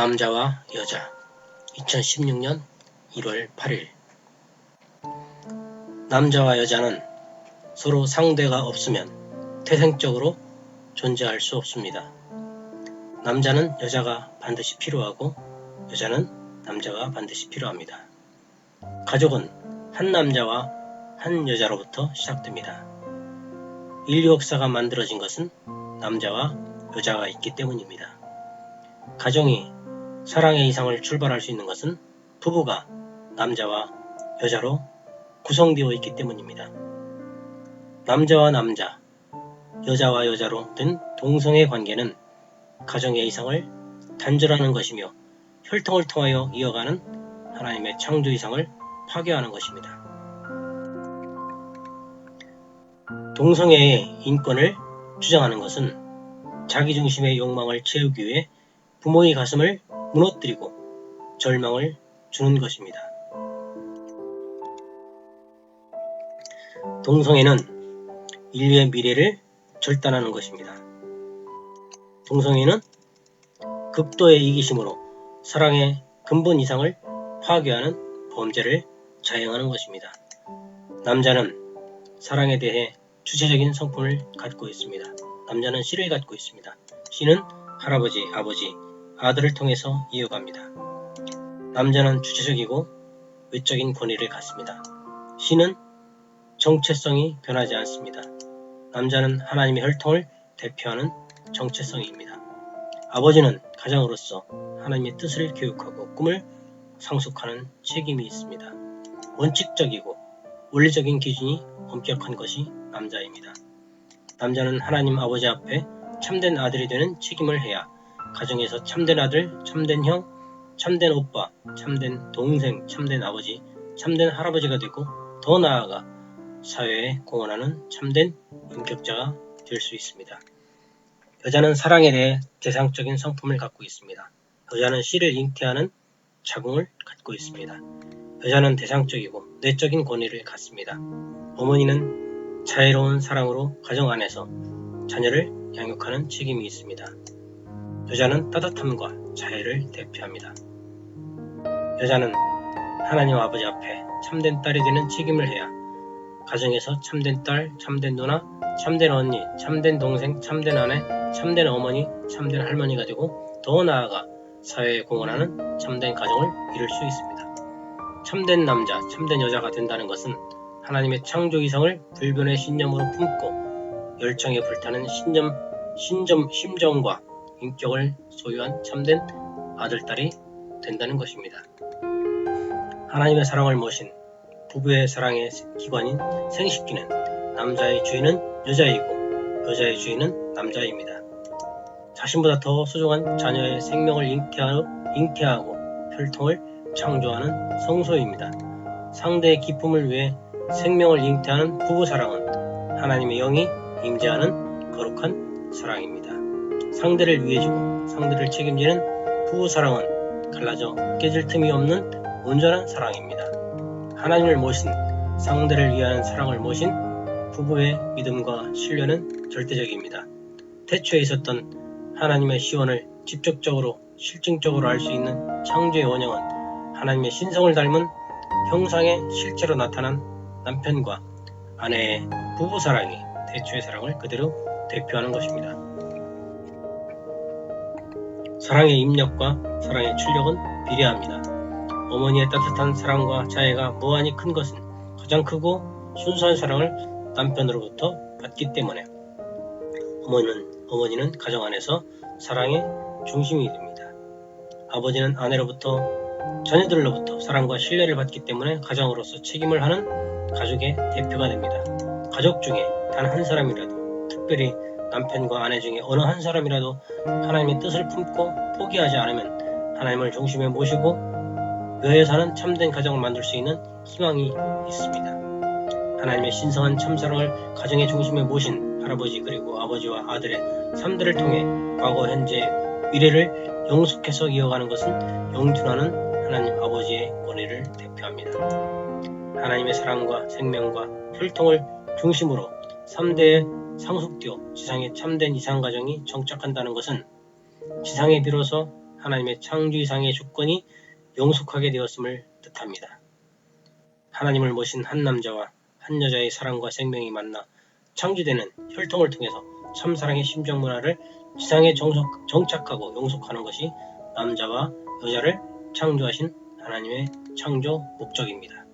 남자와 여자 2016년 1월 8일 남자와 여자는 서로 상대가 없으면 태생적으로 존재할 수 없습니다. 남자는 여자가 반드시 필요하고 여자는 남자가 반드시 필요합니다. 가족은 한 남자와 한 여자로부터 시작됩니다. 인류 역사가 만들어진 것은 남자와 여자가 있기 때문입니다. 가정이 사랑의 이상을 출발할 수 있는 것은 부부가 남자와 여자로 구성되어 있기 때문입니다. 남자와 남자, 여자와 여자로 된 동성의 관계는 가정의 이상을 단절하는 것이며 혈통을 통하여 이어가는 하나님의 창조 이상을 파괴하는 것입니다. 동성애의 인권을 주장하는 것은 자기중심의 욕망을 채우기 위해 부모의 가슴을 무너뜨리고 절망을 주는 것입니다. 동성애는 인류의 미래를 절단하는 것입니다. 동성애는 극도의 이기심으로 사랑의 근본 이상을 파괴하는 범죄를 자행하는 것입니다. 남자는 사랑에 대해 주체적인 성품을 갖고 있습니다. 남자는 씨를 갖고 있습니다. 씨는 할아버지, 아버지, 아들을 통해서 이어갑니다. 남자는 주체적이고 외적인 권위를 갖습니다. 씨는 정체성이 변하지 않습니다. 남자는 하나님의 혈통을 대표하는 정체성입니다. 아버지는 가장으로서 하나님의 뜻을 교육하고 꿈을 상속하는 책임이 있습니다. 원칙적이고 원리적인 기준이 엄격한 것이 남자입니다. 남자는 하나님 아버지 앞에 참된 아들이 되는 책임을 해야 가정에서 참된 아들, 참된 형, 참된 오빠, 참된 동생, 참된 아버지, 참된 할아버지가 되고 더 나아가 사회에 공헌하는 참된 인격자가 될 수 있습니다. 여자는 사랑에 대해 대상적인 성품을 갖고 있습니다. 여자는 씨를 잉태하는 자궁을 갖고 있습니다. 여자는 대상적이고 내적인 권위를 갖습니다. 어머니는 자애로운 사랑으로 가정 안에서 자녀를 양육하는 책임이 있습니다. 여자는 따뜻함과 자애를 대표합니다. 여자는 하나님 아버지 앞에 참된 딸이 되는 책임을 해야 가정에서 참된 딸, 참된 누나, 참된 언니, 참된 동생, 참된 아내, 참된 어머니, 참된 할머니가 되고 더 나아가 사회에 공헌하는 참된 가정을 이룰 수 있습니다. 참된 남자, 참된 여자가 된다는 것은 하나님의 창조 이상을 불변의 신념으로 품고 열정에 불타는 신념, 신점, 심정과 인격을 소유한 참된 아들, 딸이 된다는 것입니다. 하나님의 사랑을 모신 부부의 사랑의 기관인 생식기는 남자의 주인은 여자이고 여자의 주인은 남자입니다. 자신보다 더 소중한 자녀의 생명을 잉태하고, 잉태하고 혈통을 창조하는 성소입니다. 상대의 기쁨을 위해 생명을 잉태하는 부부 사랑은 하나님의 영이 임재하는 거룩한 사랑입니다. 상대를 위해주고 상대를 책임지는 부부 사랑은 갈라져 깨질 틈이 없는 온전한 사랑입니다. 하나님을 모신 상대를 위한 사랑을 모신 부부의 믿음과 신뢰는 절대적입니다. 태초에 있었던 하나님의 시원을 직접적으로 실증적으로 알 수 있는 창조의 원형은 하나님의 신성을 닮은 형상의 실제로 나타난 남편과 아내의 부부 사랑이 태초의 사랑을 그대로 대표하는 것입니다. 사랑의 입력과 사랑의 출력은 비례합니다. 어머니의 따뜻한 사랑과 자애가 무한히 큰 것은 가장 크고 순수한 사랑을 남편으로부터 받기 때문에 어머니는, 어머니는 가정 안에서 사랑의 중심이 됩니다. 아버지는 아내로부터 자녀들로부터 사랑과 신뢰를 받기 때문에 가정으로서 책임을 하는 가족의 대표가 됩니다. 가족 중에 단 한 사람이라도 특별히 남편과 아내 중에 어느 한 사람이라도 하나님의 뜻을 품고 포기하지 않으면 하나님을 중심에 모시고 묘에 사는 참된 가정을 만들 수 있는 희망이 있습니다. 하나님의 신성한 참사랑을 가정의 중심에 모신 할아버지 그리고 아버지와 아들의 삶들을 통해 과거, 현재, 미래를 영속해서 이어가는 것은 영준하는 하나님 아버지의 권위를 대표합니다. 하나님의 사랑과 생명과 혈통을 중심으로 3대의 상속되어 지상의 참된 이상 가정이 정착한다는 것은 지상에 비로소 하나님의 창조 이상의 조건이 영속하게 되었음을 뜻합니다. 하나님을 모신 한 남자와 한 여자의 사랑과 생명이 만나 창조되는 혈통을 통해서 참사랑의 심정 문화를 지상에 정착하고 영속하는 것이 남자와 여자를 창조하신 하나님의 창조 목적입니다.